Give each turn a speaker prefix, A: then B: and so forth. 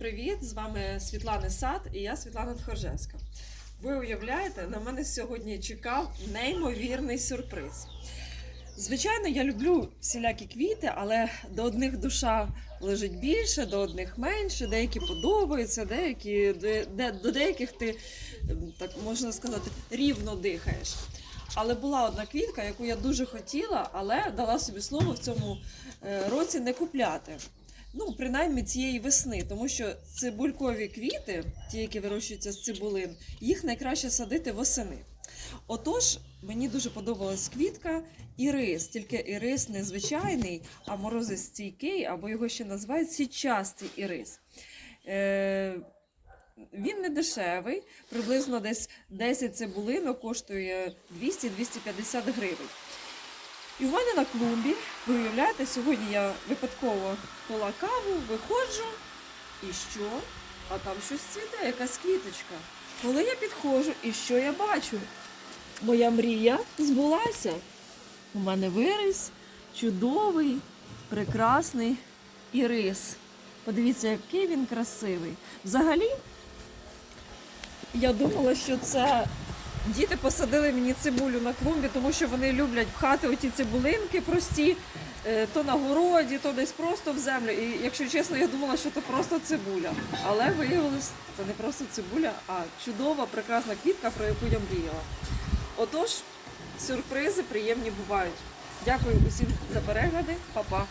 A: привіт! З вами Світлана Сад і я Світлана Тхоржевська. Ви уявляєте, на мене сьогодні чекав неймовірний сюрприз. Звичайно, я люблю всілякі квіти, але до одних душа лежить більше, до одних менше, деякі подобаються, деякі, де, до деяких ти, так можна сказати, рівно дихаєш. Але була одна квітка, яку я дуже хотіла, але дала собі слово в цьому е, році не купляти. Ну, принаймні цієї весни, тому що цибулькові квіти, ті, які вирощуються з цибулин, їх найкраще садити восени. Отож, мені дуже подобалась квітка ірис, тільки ірис не звичайний, а морозостійкий, або його ще називають січастий ірис. Е, він не дешевий, приблизно десь 10 цибулинок коштує 200-250 гривень. І в мене на клумбі, ви уявляєте, сьогодні я випадково пила каву, виходжу, і що? А там щось цвіте, якась квіточка. Коли я підходжу, і що я бачу? Моя мрія збулася. У мене виріс чудовий, прекрасний ірис. Подивіться, який він красивий. Взагалі, я думала, що це діти посадили мені цибулю на клумбі, тому що вони люблять пхати оті цибулинки прості, е, то на городі, то десь просто в землю. І якщо чесно, я думала, що це просто цибуля. Але виявилось, це не просто цибуля, а чудова, прекрасна квітка, про яку я мріяла. Отож, сюрпризи приємні бувають. Дякую усім за перегляди, Па-па!